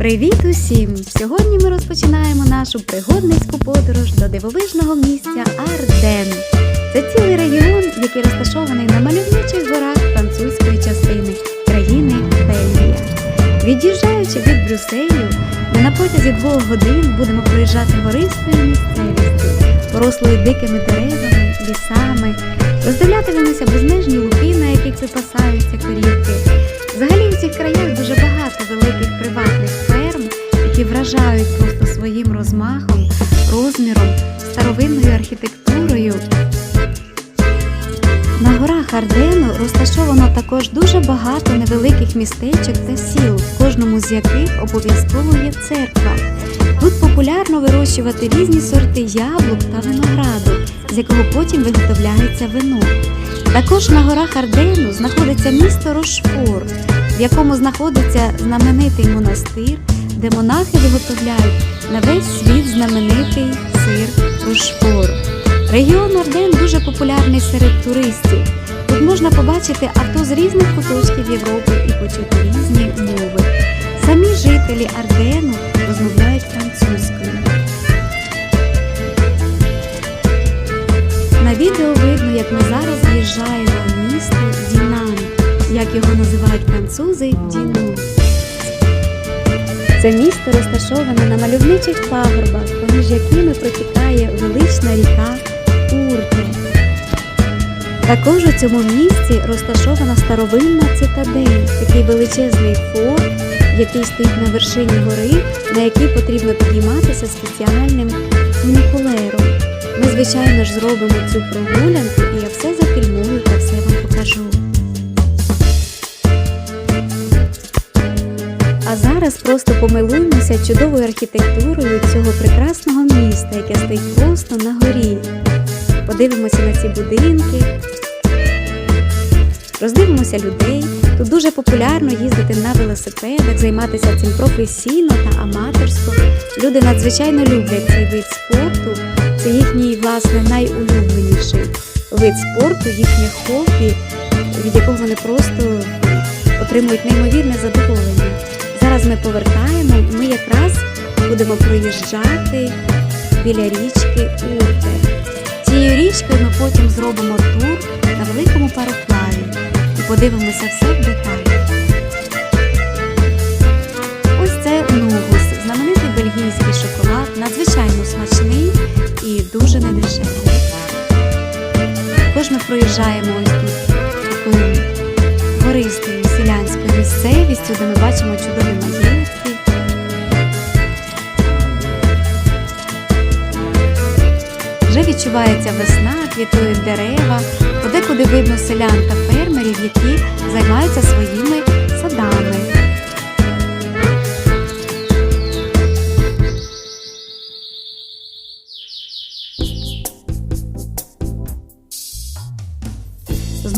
Привіт усім! Сьогодні ми розпочинаємо нашу пригодницьку подорож до дивовижного місця Арден. Це цілий регіон, який розташований на мальовничих горах французької частини країни Бельгія. Від'їжджаючи від Брюсселю, ми на протязі двох годин будемо проїжджати гористою місцевістю, порослою дикими деревами, лісами, роздивлятимемося безмежні луки, на яких випасаються корівки. Взагалі у цих краях дуже багато великих приватних які вражають просто своїм розмахом, розміром, старовинною архітектурою. На горах Ардену розташовано також дуже багато невеликих містечок та сіл, в кожному з яких обов'язково є церква. Тут популярно вирощувати різні сорти яблук та винограду, з якого потім виготовляється вино. Також на горах Ардену знаходиться місто Рошфор, в якому знаходиться знаменитий монастир, де монахи виготовляють на весь світ знаменитий сир Рошфор. Регіон Арден дуже популярний серед туристів. Тут можна побачити авто з різних куточків Європи і почути різні мови. Самі жителі Ардену розмовляють французькою. На відео видно, як ми зараз з'їжджаємо в місто Дінан, як його називають французи Діну. Це місто розташоване на мальовничих пагорбах, поміж якими протікає велична ріка Урте. Також у цьому місці розташована старовинна цитадель, такий величезний форт, який стоїть на вершині гори, на який потрібно підніматися спеціальним фунікулером. Ми, звичайно ж, зробимо цю прогулянку, і я все зафільмую та все вам покажу. Зараз просто помилуємося чудовою архітектурою цього прекрасного міста, яке стоїть просто на горі. Подивимося на ці будинки, роздивимося людей. Тут дуже популярно їздити на велосипедах, займатися цим професійно та аматорсько. Люди надзвичайно люблять цей вид спорту. Це їхній, власне, найулюбленіший вид спорту, їхнє хобі, від якого вони просто отримують неймовірне задоволення. Зараз ми повертаємо, ми якраз будемо проїжджати біля річки Урте. Цією річкою ми потім зробимо тур на великому пароплаві і подивимося все в деталях. Ось це нугус, знаменитий бельгійський шоколад, надзвичайно смачний і дуже недешевий. Також ми проїжджаємо ось тут місцевістю, де ми бачимо чудові маєтки. Вже відчувається весна, квітують дерева, подекуди видно селян та фермерів, які займаються своїми садами.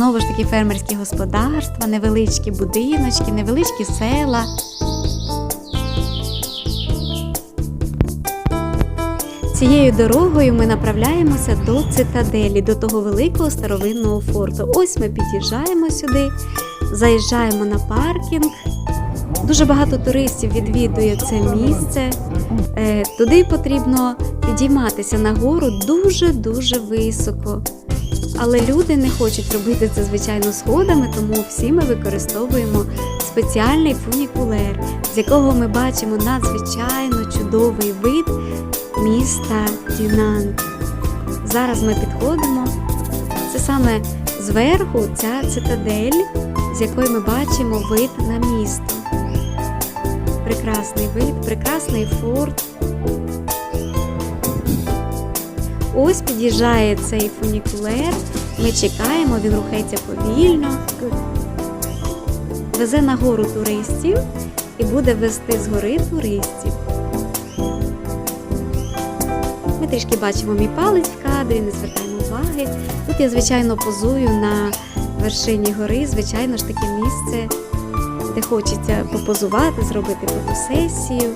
Знову ж таки фермерські господарства, невеличкі будиночки, невеличкі села. Цією дорогою ми направляємося до цитаделі, до того великого старовинного форту. Ось ми під'їжджаємо сюди, заїжджаємо на паркінг. Дуже багато туристів відвідує це місце. Е, Туди потрібно підійматися нагору дуже-дуже високо. Але люди не хочуть робити це звичайно сходами, тому всі ми використовуємо спеціальний фунікулер, з якого ми бачимо надзвичайно чудовий вид міста Дінан. Зараз ми підходимо. Це саме зверху ця цитадель, з якої ми бачимо вид на місто. Прекрасний вид, прекрасний форт. Ось під'їжджає цей фунікулер. Ми чекаємо, він рухається повільно, везе нагору туристів і буде вести згори туристів. Ми трішки бачимо мій палець в кадрі, не звертаємо уваги. Тут я, звичайно, позую на вершині гори, звичайно ж таке місце, де хочеться попозувати, зробити фотосесію.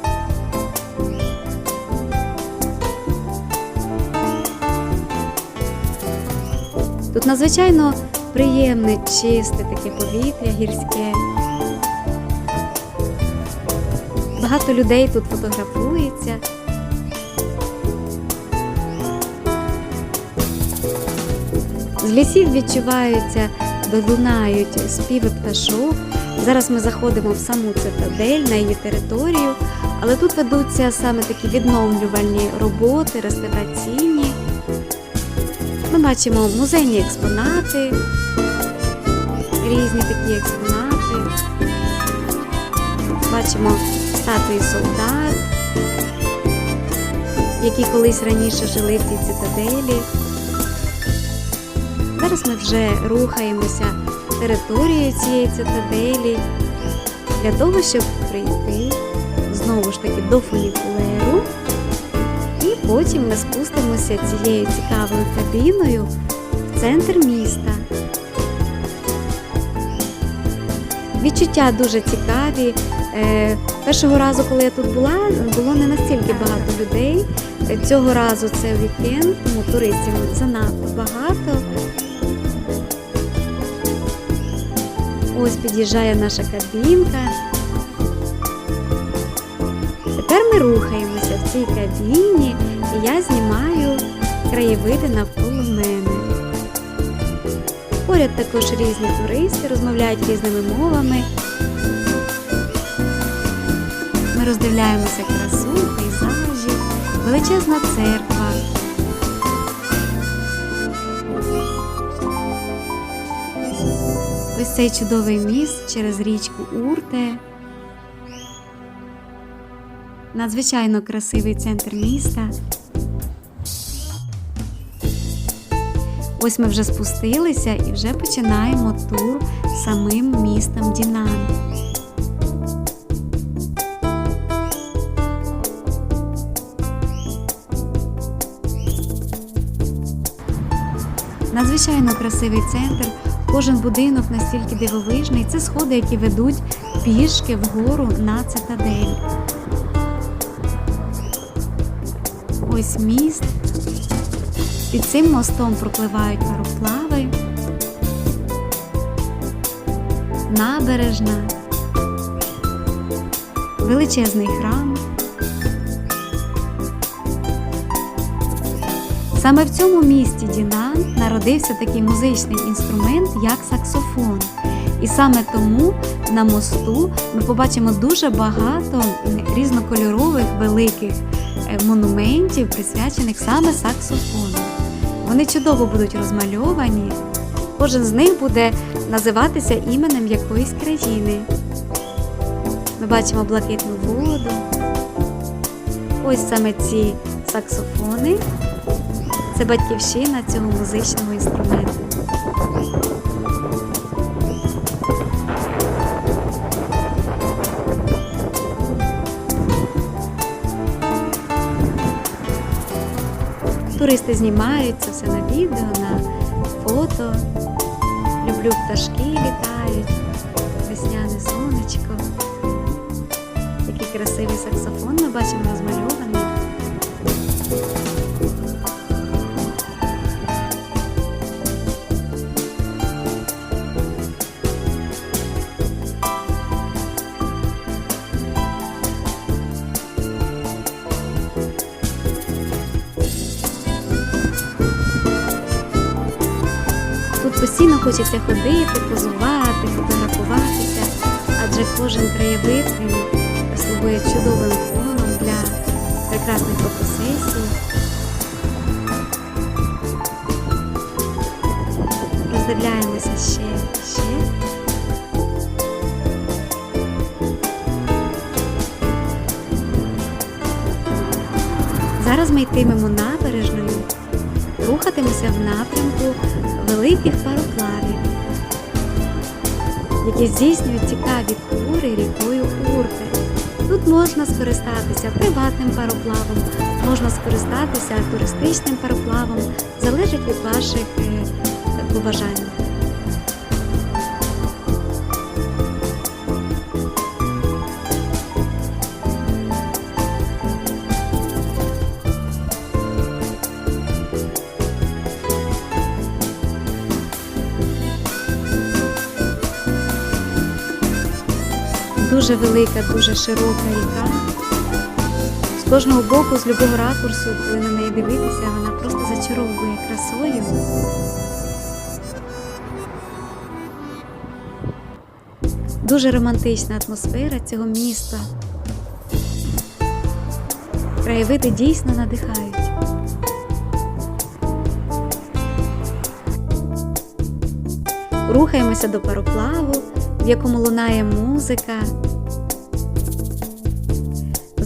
Тут надзвичайно приємне, чисте таке повітря гірське. Багато людей тут фотографується. З лісів відчуваються, долунають співи пташок. Зараз ми заходимо в саму цитадель на її територію, але тут ведуться саме такі відновлювальні роботи, реставраційні. Ми бачимо музейні експонати, різні такі експонати. Бачимо статуї солдат, які колись раніше жили в цій цитаделі. Зараз ми вже рухаємося територією цієї цитаделі для того, щоб прийти знову ж таки до фунікулеру. Потім ми спустимося цією цікавою кабіною в центр міста. Відчуття дуже цікаві. Е, Першого разу, коли я тут була, було не настільки багато людей. Цього разу це вікенд, тому туристів занадто багато. Ось під'їжджає наша кабінка. Тепер ми рухаємося в цій кабіні, я знімаю краєвиди навколо мене. Поряд також різні туристи розмовляють різними мовами. Ми роздивляємося красу, пейзажі, величезна церква. Ось цей чудовий міст через річку Урте. Надзвичайно красивий центр міста. Ось ми вже спустилися і вже починаємо тур самим містом Дінан. Надзвичайно красивий центр. Кожен будинок настільки дивовижний. Це сходи, які ведуть пішки вгору на цитадель. Ось міст. Під цим мостом пропливають пароплави. Набережна. Величезний храм. Саме в цьому місті Дінан народився такий музичний інструмент, як саксофон. І саме тому на мосту ми побачимо дуже багато різнокольорових великих е, монументів, присвячених саме саксофону. Вони чудово будуть розмальовані. Кожен з них буде називатися іменем якоїсь країни. Ми бачимо блакитну воду. Ось саме ці саксофони. Це батьківщина цього музичного інструменту. Туристи знімають це все на відео, на фото. Люблю пташки літають, весняне сонечко. Який красивий саксофон ми бачимо розмальований. Постійно хочеться ходити, позувати, фотографуватися, адже кожен краєвид він слугує чудовим фоном для прекрасних фотосесій. Роздивляємося ще ще. Зараз ми йтимемо набережною, рухатимемося в напрямку великих пароплавів, які здійснюють цікаві тури рікою Урти. Тут можна скористатися приватним пароплавом, можна скористатися туристичним пароплавом, залежить від ваших е, побажань. Дуже велика, дуже широка ріка. З кожного боку, з будь-якого ракурсу, коли на неї дивитися, вона просто зачаровує красою. Дуже романтична атмосфера цього міста. Краєвиди дійсно надихають. Рухаємося до пароплаву, в якому лунає музика.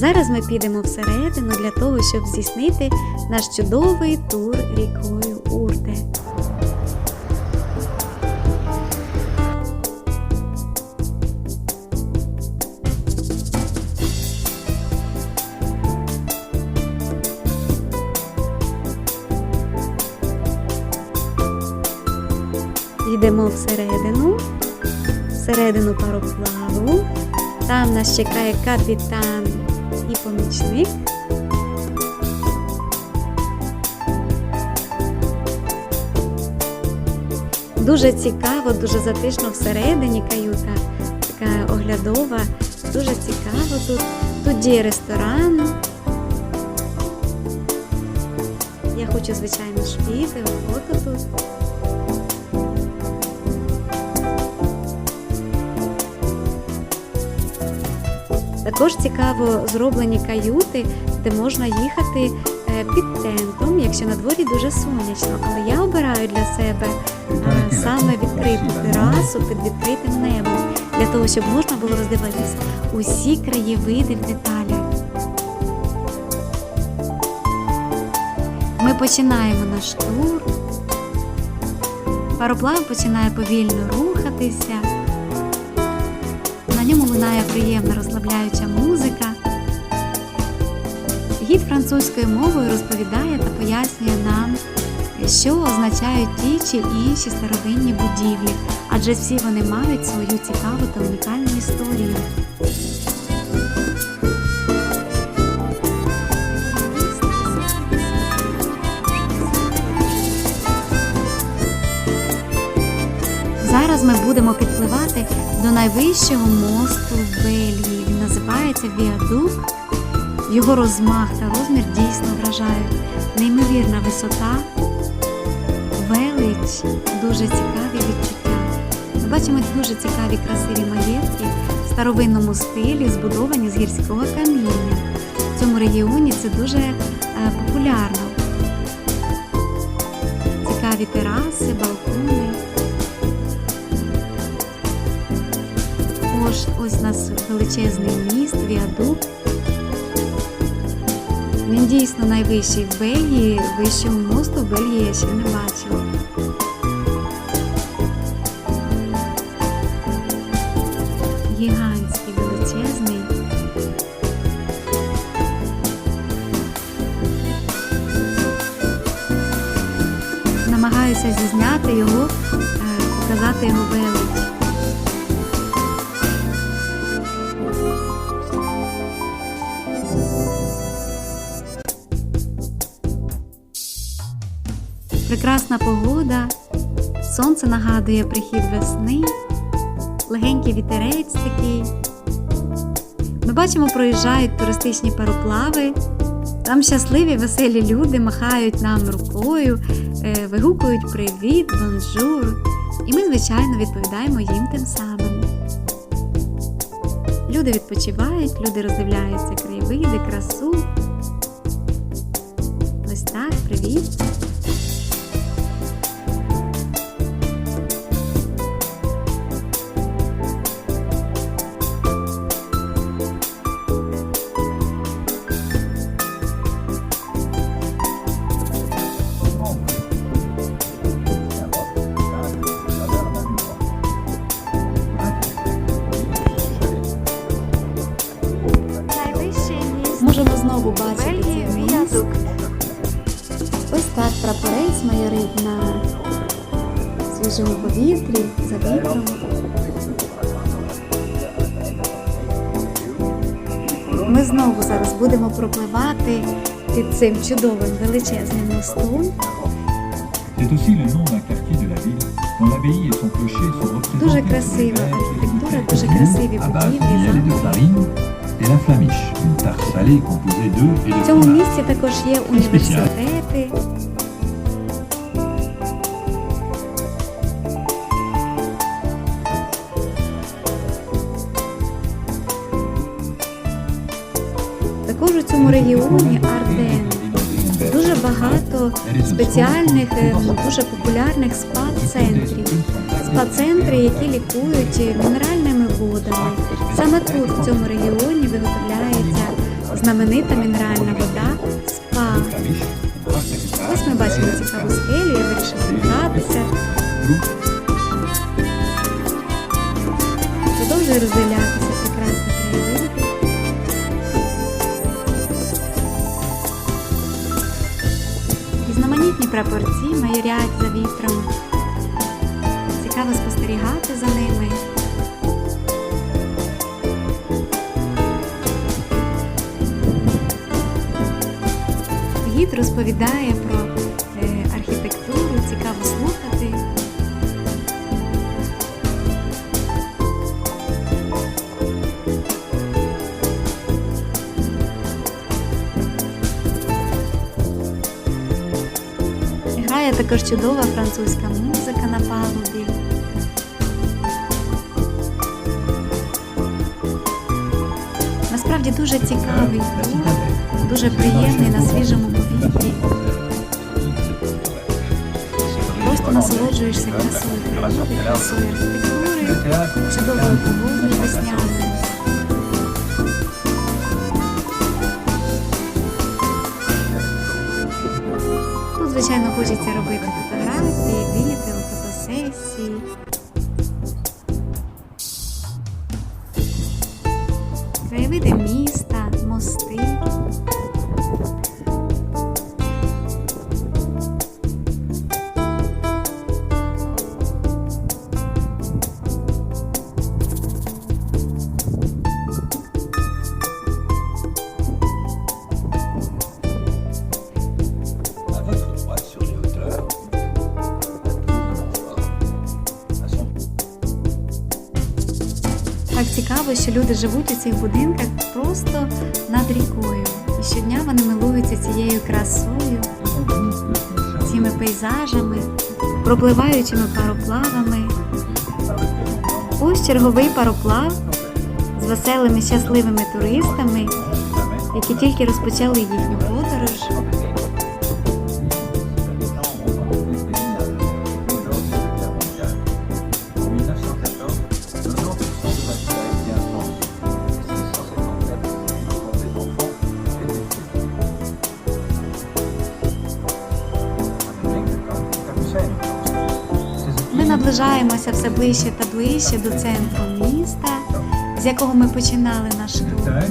Зараз ми підемо всередину для того, щоб здійснити наш чудовий тур рікою Урте. Йдемо всередину, всередину пароплаву. Там нас чекає капітан помічник. Дуже цікаво, дуже затишно всередині каюта, така оглядова, дуже цікаво тут. Тут є ресторан. Я хочу, звичайно, ж відео, фото тут. Також цікаво зроблені каюти, де можна їхати е, під тентом, якщо на дворі дуже сонячно. Але я обираю для себе е, саме відкриту терасу під відкритим небом, для того, щоб можна було роздивитись усі краєвиди в деталях. Ми починаємо наш тур. Пароплав починає повільно рухатися. На ньому лунає приємна розслабляюча музика. Гід французькою мовою розповідає та пояснює нам, що означають ті чи інші старовинні будівлі, адже всі вони мають свою цікаву та унікальну історію. Зараз ми будемо підпливати до найвищого мосту в Бельгії. Він називається Віадук. Його розмах та розмір дійсно вражають. Неймовірна висота, велич, дуже цікаві відчуття. Ми бачимо дуже цікаві красиві маєтки в старовинному стилі, збудовані з гірського каміння. В цьому регіоні це дуже е, популярно. Цікаві тераси, балкони. Ось ось у нас величезний міст, віадук. Він дійсно найвищий в Бельгії. Вищого мосту Бельгії я ще не бачила. Гігантський, величезний. Намагаюся зізняти його, е, показати його велич. Прекрасна погода, сонце нагадує прихід весни, легенький вітерець такий. Ми бачимо, проїжджають туристичні пароплави. Там щасливі, веселі люди махають нам рукою, е, вигукують привіт, бонжур. І ми, звичайно, відповідаємо їм тим самим. Люди відпочивають, люди роздивляються краєвиди, красу. Ось так, привіт. Et la flamiche, une tarte salée composée d'œufs et de В цьому місті також є університети. Також у цьому регіоні. Дуже спеціальних, е, дуже популярних спа-центрів. Спа-центри, які лікують мінеральними водами. Саме тут, в цьому регіоні, виготовляється знаменита мінеральна вода спа. Ось ми бачимо цікаву скелю, я вирішила погратися. Продовжую роздивлятися Різноманітні прапорці майорять за вітром. Цікаво спостерігати за ними. Гід розповідає про е, архітектуру, цікаво слухати. Також чудова французька музика на палубі. Насправді дуже цікавий дуже приємний на свіжому повітрі. Просто насолоджуєшся красою природи, красою архітектури, чудовою погодою весняною. Звичайно, хочеться робити фотографії, цікаво, що люди живуть у цих будинках просто над рікою. І щодня вони милуються цією красою, цими пейзажами, пропливаючими пароплавами. Ось черговий пароплав з веселими щасливими туристами, які тільки розпочали їхню наближаємося все ближче та ближче до центру міста, з якого ми починали наш тур. Зараз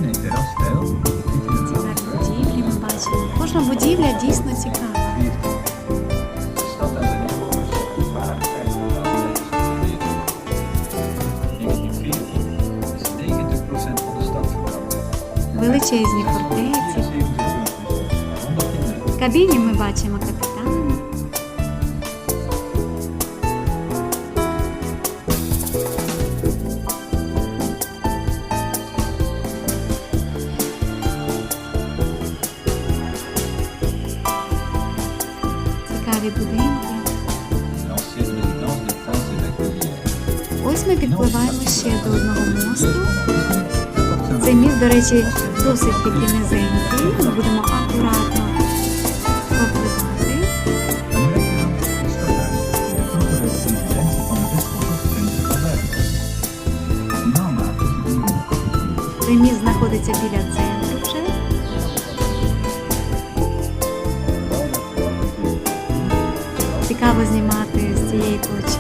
будівлі ми бачимо. Кожна будівля дійсно цікава. Величезні фортеці. В кабіні ми бачимо одного мосту. Цей міст, до речі, досить таки низенький. Ми будемо акуратно пропливати. Цей міст знаходиться біля центру вже. Цікаво знімати з цієї точки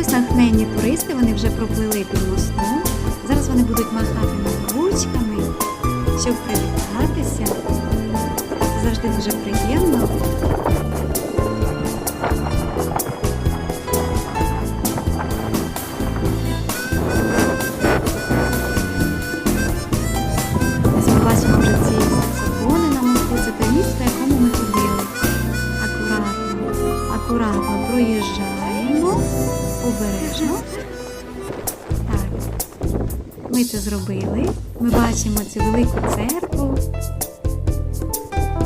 Ось натхненні туристи, вони вже проплили під мостом. Зараз вони будуть махати нам ручками, щоб привітатися завжди дуже приємно. Акуратно, акуратно проїжджаємо, обережно. Так. Ми це зробили. Ми бачимо цю велику церкву.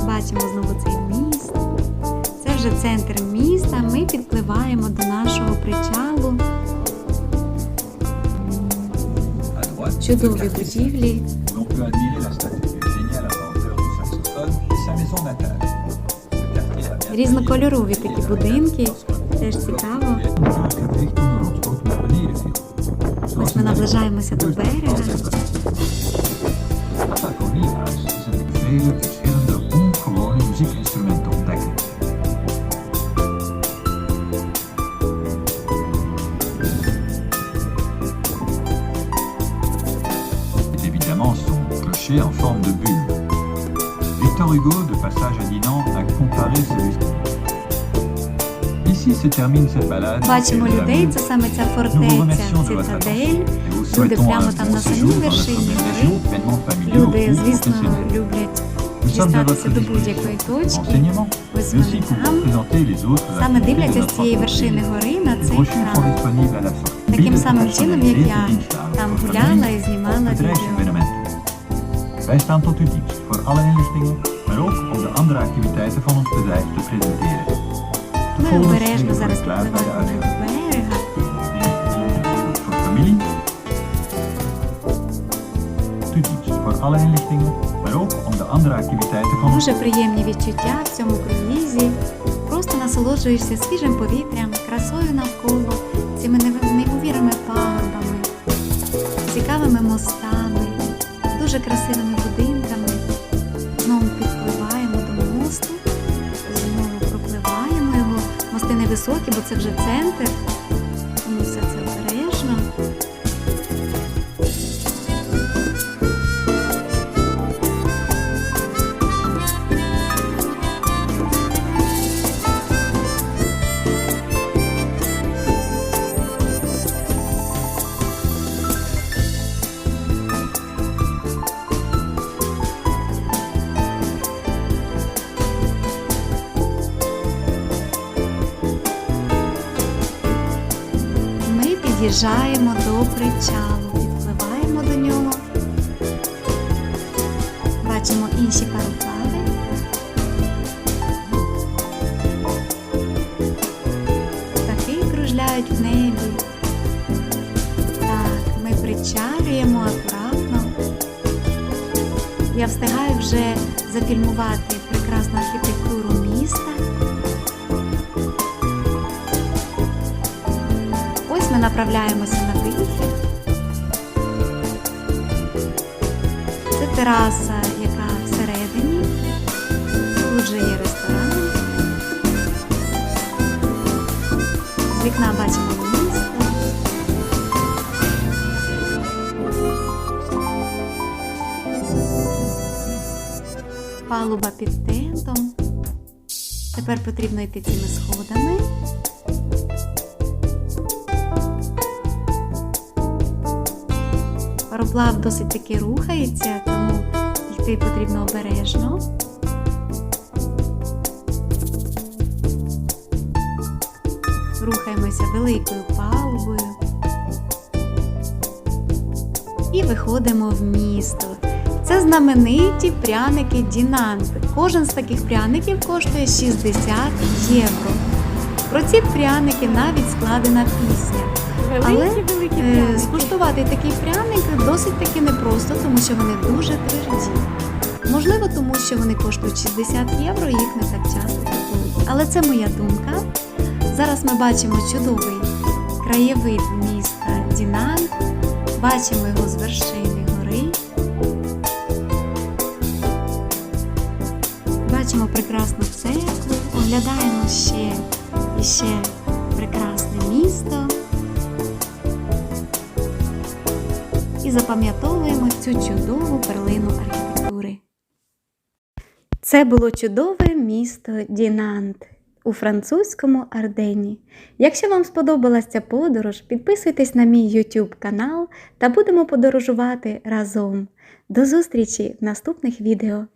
Бачимо знову цей міст. Це вже центр міста. Ми підпливаємо до нашого причалу. Чудові будівлі. Різнокольорові такі будинки. Теж цікаво. Ось ми наближаємося до берега. Бачимо людей, це саме ця фортеця, цитадель. Люди прямо там на самій вершині гори. Люди, звісно, люблять дістатися до будь-якої точки. Ось вони там. Саме дивляться з цієї вершини гори на цей храм. Таким самим чином, як я там гуляла і знімала відео. Wij staan tot uw dienst voor alle inlichtingen, maar ook om de andere activiteiten van ons bedrijf te presenteren. Ми обережно зараз uitgang. до берега. Дуже приємні відчуття в цьому круїзі. Просто насолоджуєшся свіжим повітрям, красою навколо, цими неймовірними пагорбами, цікавими мостами, дуже красивими будинками. Невисокі, бо це вже центр, під'їжджаємо до причалу, підпливаємо до нього. Бачимо інші пароплави. Птахи кружляють в небі. Так, ми причалюємо акуратно. Я встигаю вже зафільмувати прекрасну архітектуру направляємося на вихід. Це тераса, яка всередині. Тут же є ресторан. З вікна бачимо місто. Палуба під тентом. Тепер потрібно йти цими сходами. Пароплав досить таки рухається, тому йти потрібно обережно. Рухаємося великою палубою і виходимо в місто. Це знамениті пряники Дінант. Кожен з таких пряників коштує 60 євро. Про ці пряники навіть складена пісня. Але. Скуштувати такий пряник досить таки непросто, тому що вони дуже тверді. Можливо, тому що вони коштують 60 євро, і їх не так часто купують. Але це моя думка. Зараз ми бачимо чудовий краєвид міста Дінан. Бачимо його з вершини гори. Бачимо прекрасну церкву, оглядаємо ще і ще прекрасне місто. Запам'ятовуємо цю чудову перлину архітектури. Це було чудове місто Дінант у французькому Ардені. Якщо вам сподобалася ця подорож, підписуйтесь на мій YouTube канал та будемо подорожувати разом. До зустрічі в наступних відео.